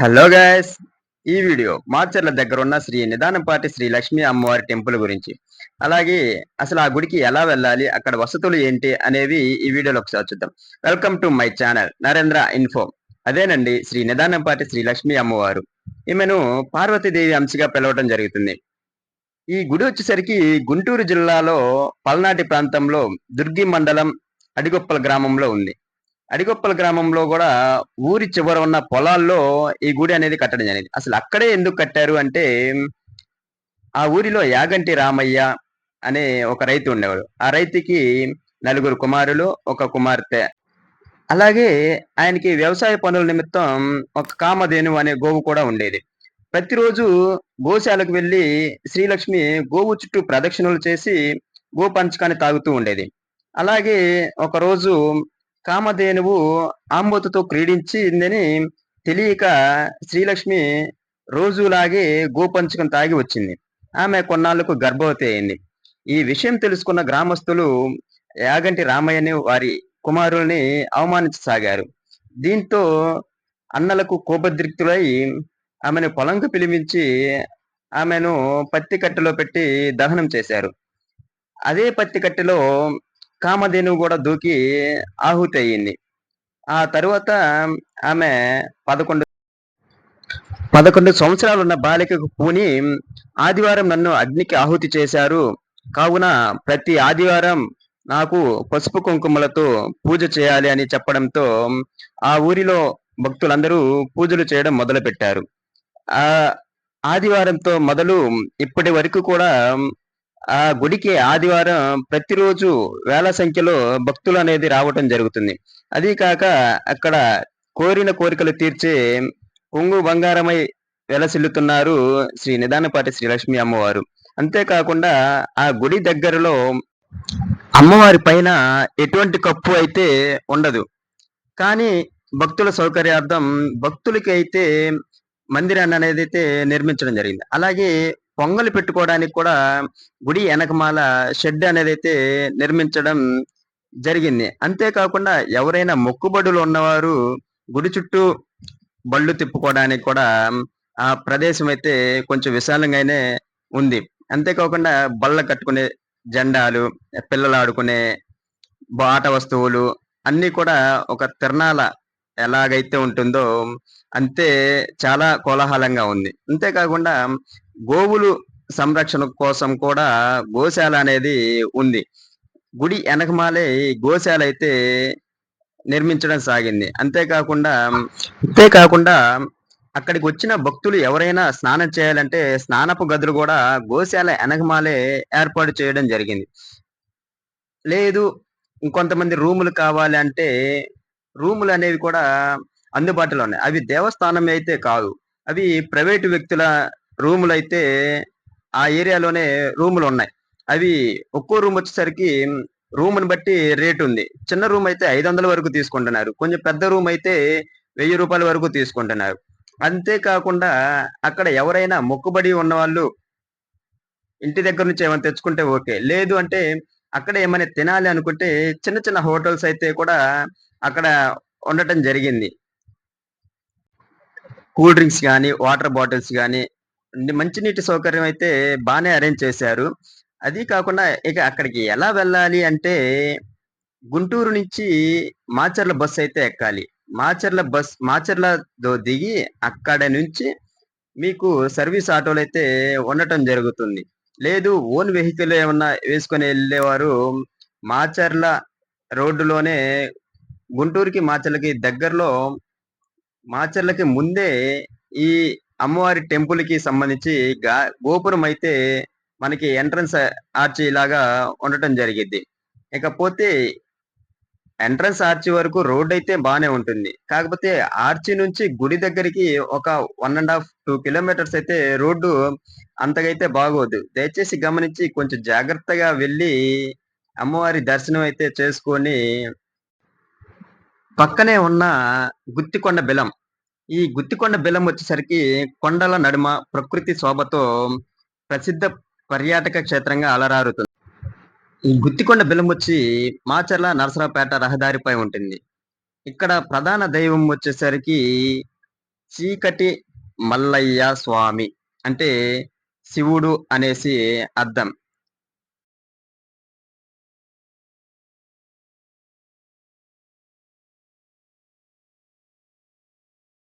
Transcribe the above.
Hello guys ఈ video Macherla దగ్గర ఉన్న శ్రీ నిదానంపాటి శ్రీ లక్ష్మీ అమ్మవారి టెంపుల్ గురించి. అలాగే అసలు ఆ గుడికి ఎలా వెళ్ళాలి అక్కడ వసతులు ఏంటి అనేవి ఈ వీడియోలో ఒకసారి చూద్దాం. Welcome to my channel Narendra info అదేనండి శ్రీ నిదానంపాటి శ్రీ లక్ష్మీ అమ్మవారు. ఈమెను పార్వతీదేవి అంశగా పిలవడం జరుగుతుంది. ఈ గుడి వచ్చేసరికి గుంటూరు జిల్లాలో పల్నాటి ప్రాంతంలో దుర్గి మండలం అడిగొప్పల గ్రామంలో ఉంది. అడిగొప్పల గ్రామంలో కూడా ఊరి చివర ఉన్న పొలాల్లో ఈ గుడి అనేది కట్టడం జరిగింది. అసలు అక్కడే ఎందుకు కట్టారు అంటే ఆ ఊరిలో యాగంటి రామయ్య అనే ఒక రైతు ఉండేవాడు. ఆ రైతుకి నలుగురు కుమారులు ఒక కుమార్తె. అలాగే ఆయనకి వ్యవసాయ పనుల నిమిత్తం ఒక కామధేను అనే గోవు కూడా ఉండేది. ప్రతిరోజు గోశాలకు వెళ్ళి శ్రీలక్ష్మి గోవు చుట్టూ ప్రదక్షిణలు చేసి గో పంచకాన్ని తాగుతూ ఉండేది. అలాగే ఒకరోజు కామధేనువు ఆంబోతుతో క్రీడించిందని తెలియక శ్రీలక్ష్మి రోజులాగే గోపంచకం తాగి వచ్చింది. ఆమె కొన్నాళ్ళకు గర్భవతి అయింది. ఈ విషయం తెలుసుకున్న గ్రామస్తులు యాగంటి రామయ్యని వారి కుమారుల్ని అవమానించసాగారు. దీంతో అన్నలకు కోపద్రిక్తులై ఆమెను పొలంకు పిలిపించి ఆమెను పత్తి కట్టెలో పెట్టి దహనం చేశారు. అదే పత్తి కట్టెలో కామధేనువు కూడా దూకి ఆహుతి అయ్యింది. ఆ తరువాత ఆమె పదకొండు పదకొండు సంవత్సరాలు ఉన్న బాలికకు పూని ఆదివారం నన్ను అగ్నికి ఆహుతి చేశారు. కావున ప్రతి ఆదివారం నాకు పసుపు కుంకుమలతో పూజ చేయాలి అని చెప్పడంతో ఆ ఊరిలో భక్తులందరూ పూజలు చేయడం మొదలు పెట్టారు ఆ ఆదివారంతో మొదలు ఇప్పటి వరకు కూడా ఆ గుడికి ఆదివారం ప్రతిరోజు వేల సంఖ్యలో భక్తులు అనేది రావటం జరుగుతుంది. అది కాక అక్కడ కోరిన కోరికలు తీర్చే కొంగు బంగారమై వెలసిల్లుతున్నారు శ్రీ నిదానపాటి శ్రీలక్ష్మి అమ్మవారు. అంతేకాకుండా ఆ గుడి దగ్గరలో అమ్మవారి పైన ఎటువంటి కప్పు అయితే ఉండదు. కానీ భక్తుల సౌకర్యార్థం భక్తులకి అయితే మందిరాన్ని అనేది అయితే నిర్మించడం జరిగింది. అలాగే పొంగలు పెట్టుకోవడానికి కూడా గుడి వెనకమాల షెడ్ అనేది అయితే నిర్మించడం జరిగింది. అంతేకాకుండా ఎవరైనా మొక్కుబడులు ఉన్నవారు గుడి చుట్టూ బళ్ళు తిప్పుకోవడానికి కూడా ఆ ప్రదేశం అయితే కొంచెం విశాలంగానే ఉంది. అంతేకాకుండా బళ్ళ కట్టుకునే జెండాలు పిల్లలు ఆడుకునే ఆట వస్తువులు అన్నీ కూడా ఒక తిరణాల ఎలాగైతే ఉంటుందో అంతే చాలా కోలాహలంగా ఉంది. అంతేకాకుండా గోవులు సంరక్షణ కోసం కూడా గోశాల అనేది ఉంది. గుడి వెనకమాలే గోశాల అయితే నిర్మించడం సాగింది. అంతేకాకుండా అంతేకాకుండా అక్కడికి వచ్చిన భక్తులు ఎవరైనా స్నానం చేయాలంటే స్నానపు గదులు కూడా గోశాల వెనకమాలే ఏర్పాటు చేయడం జరిగింది. లేదు ఇంకొంతమంది రూములు కావాలి అంటే రూములు అనేవి కూడా అందుబాటులో ఉన్నాయి. అవి దేవస్థానం అయితే కాదు. అవి ప్రైవేటు వ్యక్తుల రూములు అయితే ఆ ఏరియాలోనే రూములు ఉన్నాయి అవి ఒక్కో రూమ్ వచ్చేసరికి రూమ్ని బట్టి రేట్ ఉంది. చిన్న రూమ్ అయితే ఐదు వందల వరకు తీసుకుంటున్నారు. కొంచెం పెద్ద రూమ్ అయితే వెయ్యి రూపాయల వరకు తీసుకుంటున్నారు. అంతేకాకుండా అక్కడ ఎవరైనా మొక్కుబడి ఉన్న వాళ్ళు ఇంటి దగ్గర నుంచి ఏమైనా తెచ్చుకుంటే ఓకే. లేదు అంటే అక్కడ ఏమైనా తినాలి అనుకుంటే చిన్న చిన్న హోటల్స్ అయితే కూడా అక్కడ ఉండటం జరిగింది. కూల్ డ్రింక్స్ కానీ వాటర్ బాటిల్స్ కానీ మంచినీటి సౌకర్యం అయితే బాగానే అరేంజ్ చేశారు. అది కాకుండా ఇక అక్కడికి ఎలా వెళ్ళాలి అంటే గుంటూరు నుంచి మాచర్ల బస్ అయితే ఎక్కాలి. మాచర్ల బస్ మాచర్లతో దిగి అక్కడ నుంచి మీకు సర్వీస్ ఆటోలు అయితే ఉండటం జరుగుతుంది. లేదు ఓన్ వెహికల్ ఏమన్నా వేసుకొని వెళ్ళేవారు మాచర్ల రోడ్డులోనే గుంటూరుకి మాచర్లకి దగ్గరలో మాచర్లకి ముందే ఈ అమ్మవారి టెంపుల్కి సంబంధించి గోపురం అయితే మనకి ఎంట్రన్స్ ఆర్చి లాగా ఉండటం జరిగింది ఇకపోతే ఎంట్రన్స్ ఆర్చి వరకు రోడ్ అయితే బాగానే ఉంటుంది. కాకపోతే ఆర్చి నుంచి గుడి దగ్గరికి ఒక one and half two kilometers అయితే రోడ్డు అంతగైతే బాగోదు. దయచేసి గమనించి కొంచెం జాగ్రత్తగా వెళ్ళి అమ్మవారి దర్శనం అయితే చేసుకొని పక్కనే ఉన్న గుత్తికొండ బెలం ఈ గుత్తికొండ బెల్లం వచ్చేసరికి కొండల నడుమ ప్రకృతి శోభతో ప్రసిద్ధ పర్యాటక క్షేత్రంగా అలరారుతుంది. ఈ గుత్తికొండ బెల్లం వచ్చి మాచర్ల నరసరావుపేట రహదారిపై ఉంటుంది. ఇక్కడ ప్రధాన దైవం వచ్చేసరికి చీకటి మల్లయ్య స్వామి. అంటే శివుడు అనేసి అర్థం.